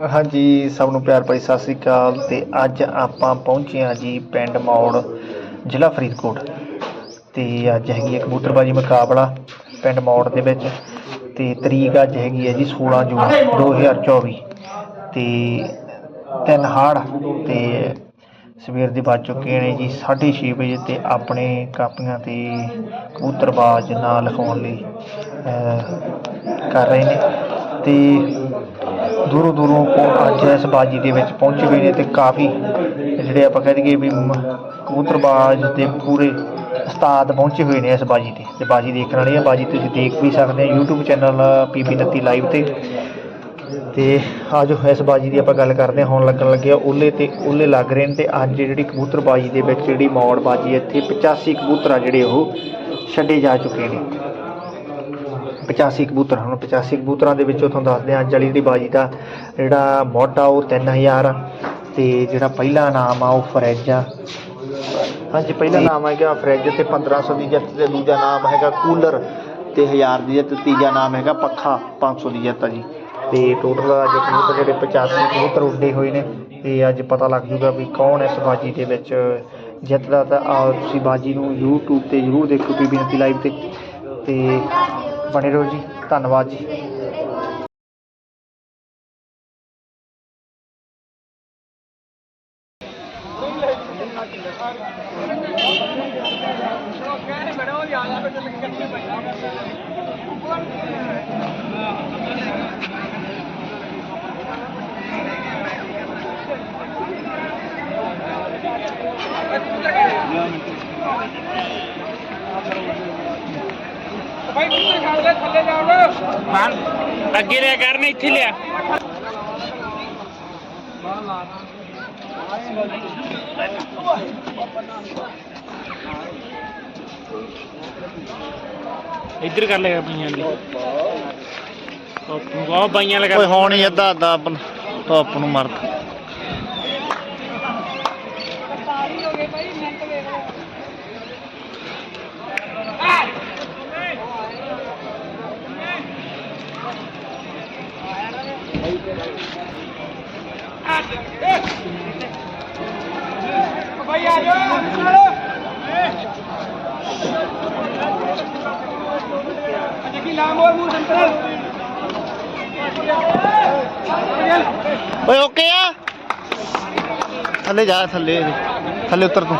ਹਾਂਜੀ, ਸਭ ਨੂੰ ਪਿਆਰ ਭਰੀ ਸਤਿ ਸ੍ਰੀ ਅਕਾਲ ਤੇ ਅੱਜ ਆਪਾਂ ਪਹੁੰਚੇ ਹਾਂ ਜੀ ਪਿੰਡ ਮੌੜ, ਜ਼ਿਲ੍ਹਾ ਫਰੀਦਕੋਟ ਤੇ ਅੱਜ ਹੈਗੀ ਹੈ ਕਬੂਤਰਬਾਜੀ ਮੁਕਾਬਲਾ ਪਿੰਡ ਮੌੜ ਦੇ ਵਿੱਚ ਤੇ ਤਰੀਕ ਅੱਜ ਹੈਗੀ ਹੈ ਜੀ 16 ਜੂਨ 2024 ਤੇ ਤਿੰਨ ਹਾੜ ਤੇ ਸਵੇਰ ਦੇ ਵੱਜ ਚੁੱਕੇ ਨੇ ਜੀ 6:30 ਵਜੇ ਤੇ ਆਪਣੇ ਕਾਪੀਆਂ ਤੇ ਕਬੂਤਰਬਾਜ਼ ਨਾਂ ਲਿਖਾਉਣ ਲਈ ਕਰ ਰਹੇ ਨੇ ਤੇ ਦੂਰੋਂ ਦੂਰੋਂ ਕੋ- ਅੱਜ ਇਸ ਬਾਜੀ ਦੇ ਵਿੱਚ ਪਹੁੰਚੇ ਹੋਏ ਨੇ ਤੇ ਕਾਫੀ ਜਿਹੜੇ ਆਪਾਂ ਕਹਿ ਦਈਏ ਵੀ ਕਬੂਤਰਬਾਜ਼ ਦੇ ਪੂਰੇ ਉਸਤਾਦ ਪਹੁੰਚੇ ਹੋਏ ਨੇ ਇਸ ਬਾਜੀ ਤੇ। ਤੇ ਬਾਜੀ ਦੇਖਣ ਵਾਲੀ ਹੈ ਬਾਜੀ ਤੁਸੀਂ ਦੇਖ ਵੀ ਸਕਦੇ ਹੋ YouTube ਚੈਨਲ ਪੀਪੀ 29 ਲਾਈਵ ਤੇ। ਤੇ ਅੱਜ ਇਸ ਬਾਜੀ ਦੀ ਆਪਾਂ ਗੱਲ ਕਰਦੇ ਹਾਂ ਹੁਣ ਲੱਗਣ ਲੱਗਿਆ ਓਲੇ ਤੇ ਓਲੇ ਲੱਗ ਰਹੇ ਨੇ ਤੇ ਅੱਜ ਜਿਹੜੀ ਕਬੂਤਰਬਾਜੀ ਦੇ ਵਿੱਚ ਜਿਹੜੀ ਮੌੜ ਬਾਜੀ ਇੱਥੇ 85 ਕਬੂਤਰ ਆ ਜਿਹੜੇ ਉਹ ਛੱਡੇ ਜਾ ਚੁੱਕੇ ਨੇ। 85 ਕਬੂਤਰ ਹੁਣ 85 ਕਬੂਤਰਾਂ ਦੇ ਵਿੱਚੋਂ ਤੁਹਾਨੂੰ ਦੱਸਦੇ ਹਾਂ ਵਾਲੀ ਜਿਹੜੀ ਬਾਜੀ ਦਾ ਜਿਹੜਾ ਮੋਢਾ ਉਹ 3000 ਆ ਤੇ ਜਿਹੜਾ ਪਹਿਲਾ ਨਾਮ ਆ ਉਹ ਫਰੈਜ ਆ। ਹਾਂਜੀ ਪਹਿਲਾ ਨਾਮ ਹੈਗਾ ਫਰੈਜ ਤੇ 1500 ਦੀ ਜਿੱਤ ਤੇ ਦੂਜਾ ਨਾਮ ਹੈਗਾ ਕੂਲਰ ਤੇ 1000 ਦੀ ਜਿੱਤ ਤੀਜਾ ਨਾਮ ਹੈਗਾ ਪੱਖਾ 500 ਦੀ ਜਿੱਤ ਆ ਜੀ। ਤੇ ਟੋਟਲ ਅੱਜ ਕਬੂਤਰ ਜਿਹੜੇ 85 ਕਬੂਤਰ ਉੱਡੇ ਹੋਏ ਨੇ ਤੇ ਅੱਜ ਪਤਾ ਲੱਗ ਜੂਗਾ ਵੀ ਕੌਣ ਇਸ ਬਾਜੀ ਦੇ ਵਿੱਚ ਜਿੱਤਦਾ ਤਾਂ ਆਓ ਤੁਸੀਂ ਬਾਜੀ ਨੂੰ YouTube ਤੇ ਜ਼ਰੂਰ ਦੇਖੋ ਪੀਬੀ ਲਾਈਵ ਤੇ। ਤੇ ਬਣੇ ਰਹੋ ਜੀ। ਧੰਨਵਾਦ ਜੀ। ਅੱਗੇ ਲਿਆ ਕਰਨ ਇੱਥੇ ਲਿਆ। ਇੱਧਰ ਕਰ ਲਿਆ ਪਈਆਂ ਦੀ। ਬਹੁਤ ਬਾਈਆਂ ਲਗਾ ਓਏ ਹੁਣ ਹੀ ਅੱਧਾ ਅੱਧਾ ਟੌਪ ਨੂੰ ਮਰਦ। ਭਾਈ ਆ ਜਾਓ ਅੱਜ ਕੀ ਹੋਰ ਮੂੰਹ ਸੰਤਰਾ ਓਏ ਓਕੇ ਆ। ਥੱਲੇ ਜਾ, ਥੱਲੇ ਥੱਲੇ ਉਤਰ ਤੂੰ।